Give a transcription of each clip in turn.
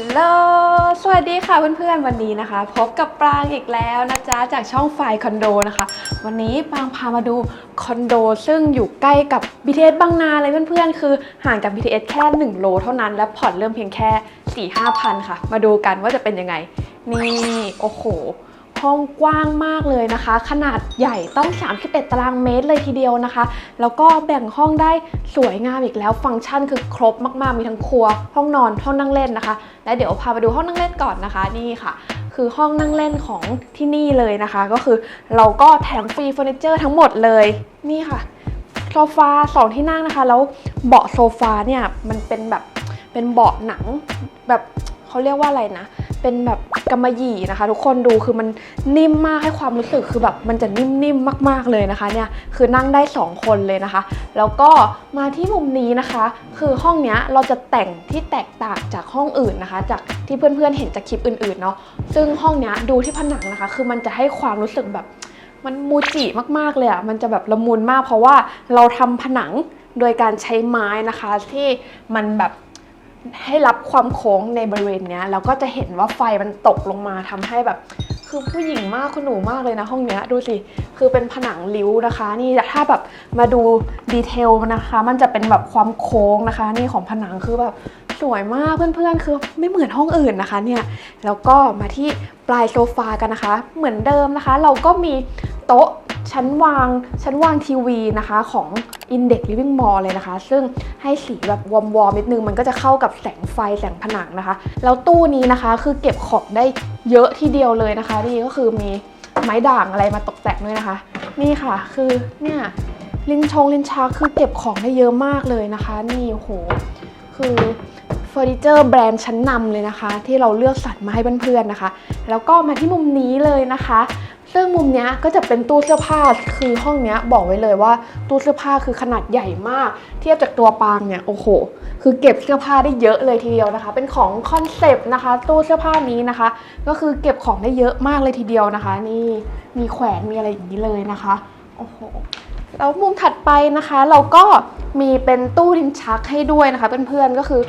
ลโหล สวัสดีค่ะเพื่อนๆ วันนี้นะคะ พบกับปรางอีกแล้วนะจ๊ะ จากช่องไฟคอนโดนะคะ วันนี้ปรางพามาดูคอนโด ซึ่งอยู่ใกล้กับ BTS บางนาเลยเพื่อนๆ คือห่างจาก BTS แค่ 1 โลเท่านั้น และผ่อนเริ่มเพียงแค่ 4-5 พันค่ะ มาดูกันว่าจะเป็นยังไง นี่ โอ้โห ห้องกว้างมากเลยนะคะ ขนาดใหญ่ต้อง 31 ตารางเมตรเลยทีเดียวนะคะ แล้วก็แบ่งห้องได้สวยงามอีกแล้ว ฟังก์ชันคือครบมากๆ มีทั้งครัว ห้องนอน ห้องนั่งเล่นนะคะ และเดี๋ยวพาไปดูห้องนั่งเล่นก่อนนะคะนี่ค่ะคือห้องนั่งเล่นของที่นี่เลยนะคะ ก็คือเราก็แถมฟรีเฟอร์นิเจอร์ทั้งหมดเลยนี่ค่ะโซฟาสองที่นั่งนะคะ แล้วเบาะโซฟาเนี่ยมันเป็นแบบเป็นเบาะหนังแบบเขาเรียกว่าอะไรนะ เป็นแบบกำมะหยี่นะคะ ทุกคนดูคือมันนิ่มมากให้ความรู้สึกคือแบบมันจะนิ่มๆมาก ๆเลยนะคะเนี่ยคือนั่งได้ 2 คนเลยนะคะ แล้วก็มาที่มุมนี้นะคะ คือห้องเนี้ยเราจะแต่งที่แตกต่างจากห้องอื่นนะคะ จากที่เพื่อนๆเห็นจากคลิปอื่นๆเนาะซึ่งห้องเนี้ยดูที่ผนังนะคะ คือมันจะให้ความรู้สึกแบบมันมูจิมากๆเลยอะ่ะมันจะแบบละมุนมากเพราะว่าเราทำผนังโดยการใช้ไม้นะคะ ที่มันแบบ ให้รับความโค้งในบริเวณเนี้ยแล้วก็จะเห็นว่าไฟมันตกลงมาทำให้แบบ คือผู้หญิงมากคุณหนูมากเลยนะห้องเนี้ยดูสิคือเป็นผนังริ้วนะคะ นี่ถ้าแบบมาดูดีเทลนะคะ มันจะเป็นแบบความโค้งนะคะ นี่ของผนังคือแบบสวยมากเพื่อนๆ คือไม่เหมือนห้องอื่นนะคะเนี่ยแล้วก็มาที่ปลายโซฟากันนะคะ เหมือนเดิมนะคะ เราก็มีโต๊ะ ชั้นวางชั้นวางทีวีนะคะของ Index Living Mall เลยนะคะ ซึ่งให้สีแบบวอมๆนิดนึง มันก็จะเข้ากับแสงไฟแสงผนังนะคะ แล้วตู้นี้นะคะคือเก็บของได้เยอะทีเดียวเลยนะคะ นี่ก็คือมีไม้ด่างอะไรมาตกแต่งด้วยนะคะ นี่ค่ะคือเนี่ยลิ้นชงลิ้นชักคือเก็บของได้เยอะมากเลยนะคะ นี่โอ้โหคือเฟอร์นิเจอร์แบรนด์ชั้นนำเลยนะคะ ที่เราเลือกสรรมาให้เพื่อนๆนะคะ แล้วก็มาที่มุมนี้เลยนะคะ ซึ่งมุมเนี้ยก็จะเป็นตู้เสื้อผ้าคือห้องเนี้ยบอกไว้เลยว่าตู้เสื้อผ้าคือขนาดใหญ่มาก เทียบจากตัวปางเนี่ยโอ้โห คือเก็บเสื้อผ้าได้เยอะเลยทีเดียวนะคะ เป็นของคอนเซปต์นะคะ ตู้เสื้อผ้านี้นะคะ ก็คือเก็บของได้เยอะมากเลยทีเดียวนะคะ นี่มีแขวนมีอะไรอย่างนี้เลยนะคะโอ้โห แล้วมุมถัดไปนะคะ เราก็มีเป็นตู้ลิ้นชักให้ด้วยนะคะ เพื่อนๆก็คือ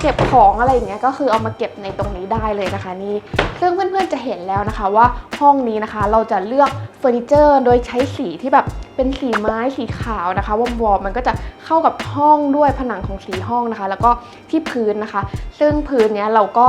เก็บของอะไรอย่างเงี้ยก็คือเอามาเก็บในตรงนี้ได้เลยนะคะนี่ซึ่งเพื่อนๆจะเห็นแล้วนะคะว่าห้องนี้นะคะเราจะเลือกเฟอร์นิเจอร์โดยใช้สีที่แบบเป็นสีไม้สีขาวนะคะวอมๆมันก็จะเข้ากับห้องด้วยผนังของสีห้องนะคะ แล้วก็ที่พื้นนะคะ ซึ่งพื้นเนี้ยเราก็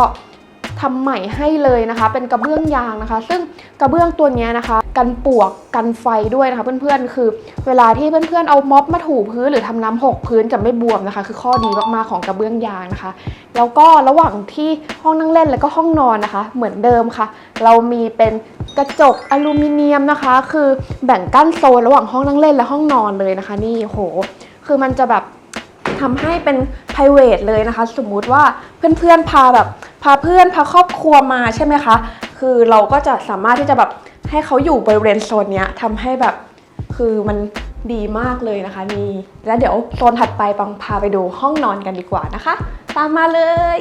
ทำใหม่ให้เลยนะคะ เป็นกระเบื้องยางนะคะ ซึ่งกระเบื้องตัวนี้นะคะ กันปวกกันไฟด้วยนะคะ เพื่อนๆ คือ เวลาที่เพื่อนๆเอาม็อบมาถูพื้นหรือทำน้ำหกพื้นจะไม่บวมนะคะ คือข้อดีมากๆของกระเบื้องยางนะคะ แล้วก็ระหว่างที่ห้องนั่งเล่นแล้วก็ห้องนอนนะคะ เหมือนเดิมค่ะ เรามีเป็นกระจกอลูมิเนียมนะคะ คือแบ่งกั้นโซนระหว่างห้องนั่งเล่นและห้องนอนเลยนะคะ นี่โห คือมันจะแบบทำให้เป็น p r i v a t เลยนะคะ สมมุติว่าเพื่อนๆพาแบบ พาเพื่อนพาครอบครัวมาใช่ไหมคะ คือเราก็จะสามารถที่จะแบบให้เขาอยู่บริเวณโซนเนี้ยทำให้แบบคือมันดีมากเลยนะคะนี่แล้วเดี๋ยวโซนถัดไปปังพาไปดูห้องนอนกันดีกว่านะคะ ตามมาเลย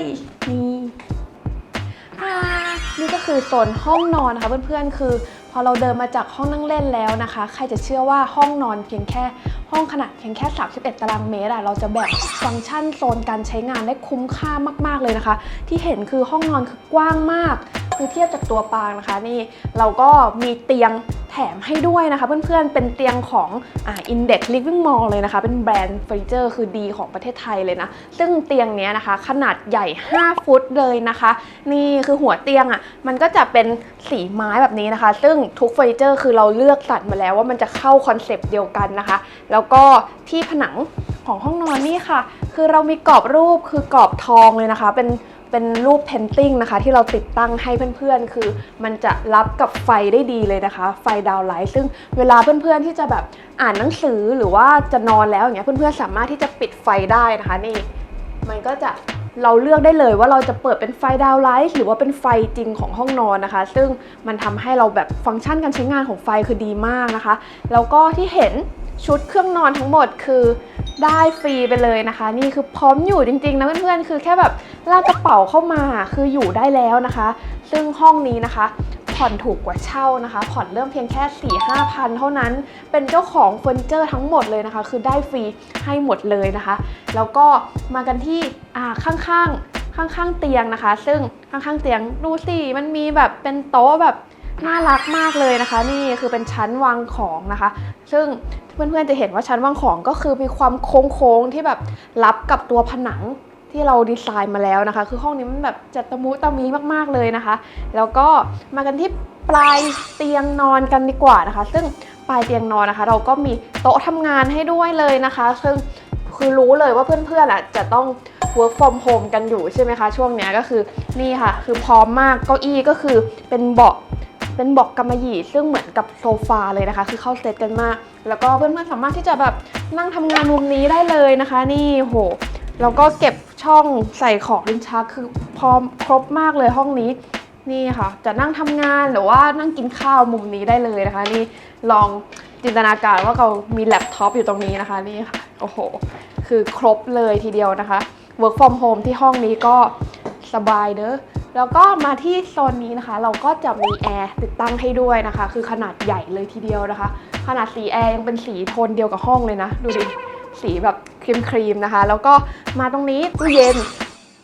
นี่นี่ก็คือโซนห้องนอนนะคะเพื่อนๆคือ พอเราเดินมาจากห้องนั่งเล่นแล้วนะคะ ใครจะเชื่อว่าห้องนอนเพียงแค่ ห้องขนาดเพียงแค่ 31 ตารางเมตรอะเราจะแบ่งฟังก์ชันโซนการใช้งานได้คุ้มค่ามาก ๆเลยนะคะ ที่เห็นคือห้องนอนคือกว้างมาก คือเทียบจากตัวปางนะคะ นี่เราก็มีเตียงแถมให้ด้วยนะคะ เพื่อนๆ เป็นเตียงของอ่า Index Living Mall เลยนะคะ เป็นแบรนด์เฟอร์นิเจอร์คือดีของประเทศไทยเลยนะ ซึ่งเตียงเนี้ยนะคะ ขนาดใหญ่ 5 ฟุตเลยนะคะ นี่คือหัวเตียงอะ่ะ มันก็จะเป็นสีไม้แบบนี้นะคะ ซึ่งทุกเฟอร์นิเจอร์คือเราเลือกสรรมาแล้วว่ามันจะเข้าคอนเซปต์เดียวกันนะคะ แล้วก็ที่ผนังของห้องนอนนี่ค่ะ คือเรามีกรอบรูปคือกรอบทองเลยนะคะ เป็น เป็นรูปเพนติ้งนะคะ ที่เราติดตั้งให้เพื่อนๆ คือ มันจะรับกับไฟได้ดีเลยนะคะ ไฟดาวไลท์ซึ่งเวลาเพื่อนๆที่จะแบบอ่านหนังสือหรือว่าจะนอนแล้วอย่างเงี้ยเพื่อนๆสามารถที่จะปิดไฟได้นะคะนี่ มันก็จะเราเลือกได้เลยว่าเราจะเปิดเป็นไฟดาวไลท์หรือว่าเป็นไฟจริงของห้องนอนนะคะ ซึ่งมันทำให้เราแบบฟังก์ชันการใช้งานของไฟคือดีมากนะคะ แล้วก็ที่เห็น ชุดเครื่องนอนทั้งหมดคือได้ฟรีไปเลยนะคะ นี่คือพร้อมอยู่จริงๆนะเพื่อนๆคือแค่แบบลากกระเป๋าเข้ามาคืออยู่ได้แล้วนะคะ ซึ่งห้องนี้นะคะ ผ่อนถูกกว่าเช่านะคะ ผ่อนเริ่มเพียงแค่4 5พันเท่านั้น เป็นเจ้าของเฟอร์นิเจอร์ทั้งหมดเลยนะคะ คือได้ฟรีให้หมดเลยนะคะ แล้วก็มากันที่ข้างๆข้างๆเตียงนะคะ ซึ่งข้างๆเตียงดูสิมันมีแบบเป็นโต๊ะแบบ น่ารักมากเลยนะคะ นี่คือเป็นชั้นวางของนะคะ ซึ่งเพื่อนๆจะเห็นว่าชั้นวางของก็คือมีความโค้งๆที่แบบรับกับตัวผนังที่เราดีไซน์มาแล้วนะคะ คือห้องนี้มันแบบจัดตะมุตะมีมากๆเลยนะคะ แล้วก็มากันที่ปลายเตียงนอนกันดีกว่านะคะ ซึ่งปลายเตียงนอนนะคะ เราก็มีโต๊ะทำงานให้ด้วยเลยนะคะ ซึ่งคือรู้เลยว่าเพื่อนๆอะจะต้อง work from home กันอยู่ใช่ไหมคะ ช่วงนี้ก็คือนี่ค่ะ คือพร้อมมากเก้าอี้ก็คือเป็นเบาะ เป็นบาะกำมะหยี่ซึ่งเหมือนกับโซฟาเลยนะคะ คือเข้าเซตกันมาก แล้วก็เพื่อนๆสามารถที่จะแบบนั่งทำงานมุมนี้ได้เลยนะคะ นี่โหแล้วก็เก็บช่องใส่ของลิ้นชักคือพร้อมครบมากเลยห้องนี้นี่ค่ะ จะนั่งทำงานหรือว่านั่งกินข้าวมุมนี้ได้เลยนะคะ นี่ลองจินตนาการว่าเรามีแล็ปท็อปอยู่ตรงนี้นะคะนี่ค่ะโอ้โห คือครบเลยทีเดียวนะคะ work from home ที่ห้องนี้ก็สบายเด้อ แล้วก็มาที่โซนนี้นะคะ เราก็จะมีแอร์ติดตั้งให้ด้วยนะคะ คือขนาดใหญ่เลยทีเดียวนะคะ ขนาดสีแอร์ยังเป็นสีโทนเดียวกับห้องเลยนะ ดูดิ สีแบบครีมครีมๆนะคะ แล้วก็มาตรงนี้ตู้เย็น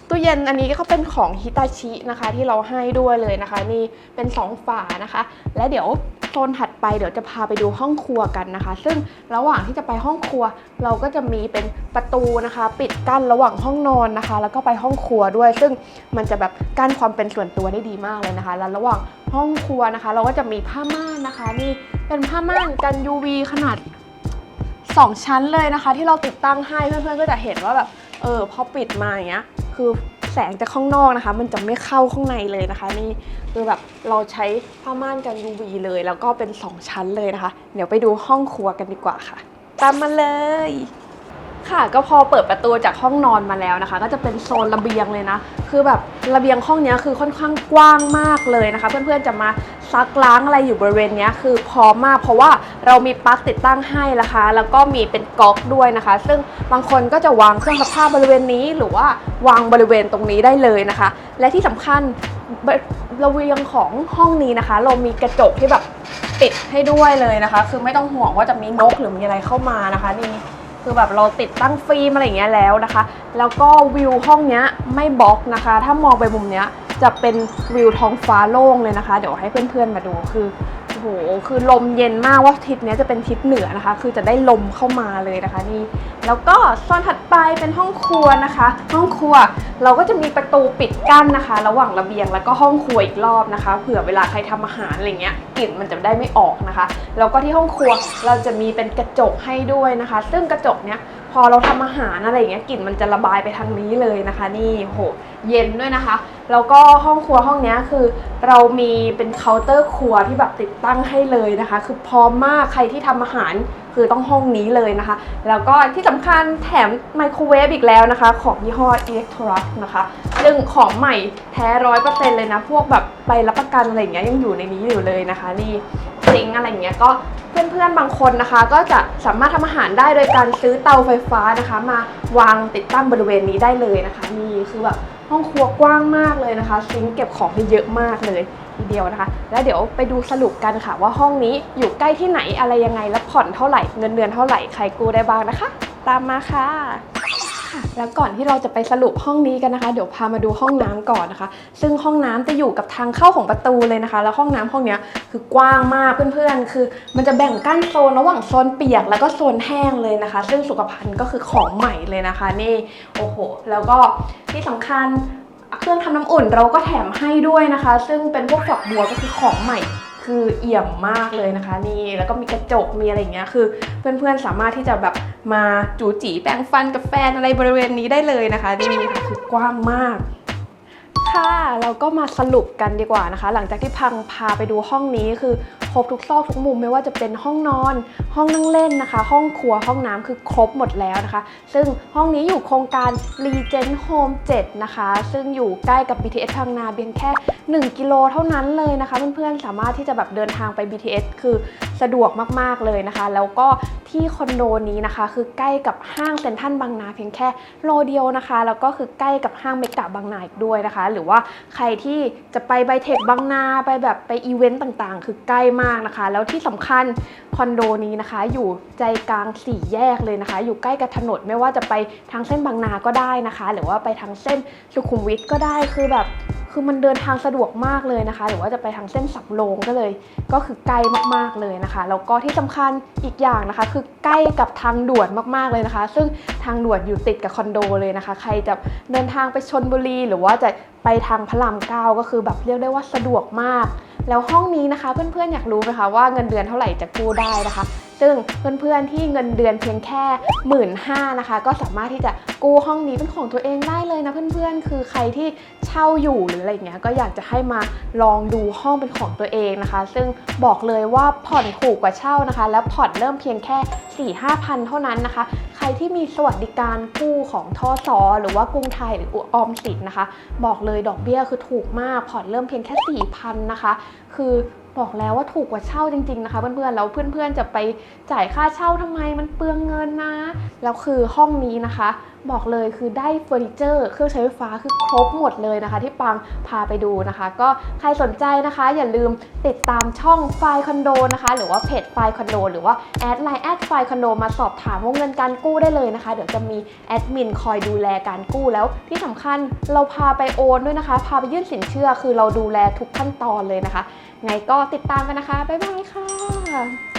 ตู้เย็นอันนี้ก็เป็นของฮิตาชินะคะที่เราให้ด้วยเลยนะคะ นี่เป็นสองฝานะคะ และเดี๋ยว โซนถัดไปเดี๋ยวจะพาไปดูห้องครัวกันนะคะ ซึ่งระหว่างที่จะไปห้องครัว เราก็จะมีเป็นประตูนะคะ ปิดกั้นระหว่างห้องนอนนะคะ แล้วก็ไปห้องครัวด้วย ซึ่งมันจะแบบกั้นความเป็นส่วนตัวได้ดีมากเลยนะคะ แล้วระหว่างห้องครัวนะคะ เราก็จะมีผ้าม่านนะคะนี่เป็นผ้าม่านกัน UV ขนาดสองชั้นเลยนะคะ ที่เราติดตั้งให้เพื่อนๆก็จะเห็นว่าแบบเออพอปิดมาอย่างเงี้ยคือ แสงจากข้างนอกนะคะ มันจะไม่เข้าข้างในเลยนะคะ นี่คือแบบเราใช้ผ้าม่านกัน UV เลย แล้วก็เป็น 2 ชั้นเลยนะคะ เดี๋ยวไปดูห้องครัวกันดีกว่าค่ะ ตามมาเลย ค่ะ ก็พอเปิดประตูจากห้องนอนมาแล้วนะคะ ก็จะเป็นโซนระเบียงเลยนะ คือแบบระเบียงห้องนี้คือค่อนข้างกว้างมากเลยนะคะ เพื่อนๆจะมาซักล้างอะไรอยู่บริเวณนี้คือพร้อมมาก เพราะว่าเรามีปลั๊กติดตั้งให้นะคะ แล้วก็มีเป็นก๊อกด้วยนะคะ ซึ่งบางคนก็จะวางเครื่องซักผ้าบริเวณนี้ หรือว่าวางบริเวณตรงนี้ได้เลยนะคะ และที่สำคัญระเบียงของห้องนี้นะคะ เรามีกระจกที่แบบปิดให้ด้วยเลยนะคะ คือไม่ต้องห่วงว่าจะมีนกหรือมีอะไรเข้ามานะคะนี่ คือแบบเราติดตั้งฟิล์มอะไรอย่างเงี้ยแล้วนะคะ แล้วก็วิวห้องเนี้ยไม่บล็อกนะคะ ถ้ามองไปมุมเนี้ยจะเป็นวิวท้องฟ้าโล่งเลยนะคะ เดี๋ยวให้เพื่อนๆมาดูคือ คือลมเย็นมากว่าทิศนี้จะเป็นทิศเหนือนะคะ คือจะได้ลมเข้ามาเลยนะคะนี่ แล้วก็โซนถัดไปเป็นห้องครัวนะคะ ห้องครัวเราก็จะมีประตูปิดกั้นนะคะ ระหว่างระเบียงแล้วก็ห้องครัวอีกรอบนะคะ เผื่อเวลาใครทำอาหารอะไรเงี้ยกลิ่นมันจะได้ไม่ออกนะคะ แล้วก็ที่ห้องครัวเราจะมีเป็นกระจกให้ด้วยนะคะ ซึ่งกระจกเนี้ย อเราทำอาหารอะไรอย่างเงี้ยกลิ่นมันจะระบายไปทางนี้เลยนะคะ นี่โหเย็นด้วยนะคะ แล้วก็ห้องครัวห้องนี้คือ เรามีเป็นเคาน์เตอร์ครัวที่แบบติดตั้งให้เลยนะคะ คือพร้อมมากใครที่ทำอาหารคือต้องห้องนี้เลยนะคะ แล้วก็ที่สำคัญแถมไมโครเวฟอีกแล้วนะคะ ของยี่ห้อ Electrolux นะคะซึ่งของใหม่แท้ร้อยเปอร์เซ็นต์เลยนะ พวกแบบใบรับประกันอะไรอย่างเงี้ยยังอยู่ในนี้อยู่เลยนะคะ นี่ ซิงอะไรอย่างเงี้ยก็เพื่อนๆบางคนนะคะ ก็จะสามารถทำอาหารได้โดยการซื้อเตาไฟฟ้านะคะ มาวางติดตั้งบริเวณนี้ได้เลยนะคะนี่คือแบบห้องครัวกว้างมากเลยนะคะซิงเก็บของได้เยอะมากเลยทีเดียวนะคะ แล้วเดี๋ยวไปดูสรุปกันค่ะ ว่าห้องนี้อยู่ใกล้ที่ไหนอะไรยังไงและผ่อนเท่าไหร่เงินเดือนเท่าไหร่ใครกู้ได้บ้างนะคะ ตามมาค่ะ ค่ะ แล้วก่อนที่เราจะไปสรุปห้องนี้กันนะคะ เดี๋ยวพามาดูห้องน้ำก่อนนะคะ ซึ่งห้องน้ำจะอยู่กับทางเข้าของประตูเลยนะคะ แล้วห้องน้ำห้องนี้คือกว้างมากเพื่อนๆ คือ มันจะแบ่งกั้นโซนระหว่างโซนเปียกแล้วก็โซนแห้งเลยนะคะ ซึ่งสุขภัณฑ์ก็คือของใหม่เลยนะคะ นี่โอ้โห แล้วก็ที่สำคัญเครื่องทำน้ำอุ่นเราก็แถมให้ด้วยนะคะ ซึ่งเป็นพวกฝักบัวก็คือของใหม่ คือเอี่ยมมากเลยนะคะ นี่แล้วก็มีกระจกมีอะไรอย่างเงี้ยคือ เพื่อนๆสามารถที่จะแบบมาจูจีแปรงฟันกับแฟนอะไรบริเวณนี้ได้เลยนะคะนี่ค่ะคือกว้างมาก ค่ะ เราก็มาสรุปกันดีกว่านะคะ หลังจากที่พังพาไปดูห้องนี้คือครบทุกซอกทุกมุมไม่ว่าจะเป็นห้องนอน ห้องนั่งเล่นนะคะ ห้องครัวห้องน้ำคือครบหมดแล้วนะคะ ซึ่งห้องนี้อยู่โครงการ Regent Home 7นะคะ ซึ่งอยู่ใกล้กับ BTS พังนาเพียงแค่ 1 กิโลเท่านั้นเลยนะคะเพื่อนๆสามารถที่จะแบบเดินทางไป BTS คือสะดวกมากๆเลยนะคะ แล้วก็ที่คอนโดนี้นะคะ คือใกล้กับห้างเซ็นทรัลบางนาเพียงแค่โลเดียวนะคะ แล้วก็คือใกล้กับห้างเมกะบางนาอีกด้วยนะคะ หรือรือว่าใครที่จะไปไบเทคบางนาไปแบบไปอีเวนต์ต่างๆ คือใกล้มากนะคะ แล้วที่สำคัญคอนโดนี้นะคะ อยู่ใจกลางสี่แยกเลยนะคะ อยู่ใกล้กับถนนไม่ว่าจะไปทางเส้นบางนาก็ได้นะคะ หรือว่าไปทางเส้นสุขุมวิทก็ได้คือแบบ คือมันเดินทางสะดวกมากเลยนะคะ หรือว่าจะไปทางเส้นสับโลงก็เลย ก็คือใกล้มากๆเลยนะคะ แล้วก็ที่สำคัญอีกอย่างนะคะ คือใกล้กับทางด่วนมากๆเลยนะคะ ซึ่งทางด่วนอยู่ติดกับคอนโดเลยนะคะ ใครจะเดินทางไปชนบุรี หรือว่าจะไปทางพระรามเก้าก็คือแบบเรียกได้ว่าสะดวกมาก แล้วห้องนี้นะคะเพื่อนๆอยากรู้ไหมคะว่าเงินเดือนเท่าไหร่จะกู้ได้นะคะ ซึ่งเพื่อนๆที่เงินเดือนเพียงแค่หมื่นห้านะคะ ก็สามารถที่จะกู้ห้องนี้เป็นของตัวเองได้เลยนะเพื่อนๆ คือใครที่เช่าอยู่หรืออะไรเงี้ยก็อยากจะให้มาลองดูห้องเป็นของตัวเองนะคะ ซึ่งบอกเลยว่าผ่อนถูกกว่าเช่านะคะ แล้วผ่อนเริ่มเพียงแค่ 4 5พันเท่านั้นนะคะ ใครที่มีสวัสดิการกู้ของทอสอหรือว่ากรุงไทยหรือออมสินนะคะ บอกเลยดอกเบี้ยคือถูกมากผ่อนเริ่มเพียงแค่4,000นะคะ คือ บอกแล้วว่าถูกกว่าเช่าจริงๆนะคะเพื่อนๆแล้วเพื่อนๆจะไปจ่ายค่าเช่าทำไมมันเปลืองเงินนะ แล้วคือห้องนี้นะคะ บอกเลยคือได้เฟอร์นิเจอร์ เครื่องใช้ไฟฟ้าคือครบหมดเลยนะคะ ที่ปังพาไปดูนะคะ ก็ใครสนใจนะคะ อย่าลืมติดตามช่องไฟคอนโดนะคะ หรือว่าเพจไฟคอนโดหรือว่าแอดไลน์แอดไฟคอนโดมาสอบถามวงเงินการกู้ได้เลยนะคะ เดี๋ยวจะมีแอดมินคอยดูแลการกู้แล้วที่สำคัญเราพาไปโอนด้วยนะคะ พาไปยื่นสินเชื่อคือเราดูแลทุกขั้นตอนเลยนะคะ ไงก็ติดตามกันนะคะ บ๊ายบายค่ะ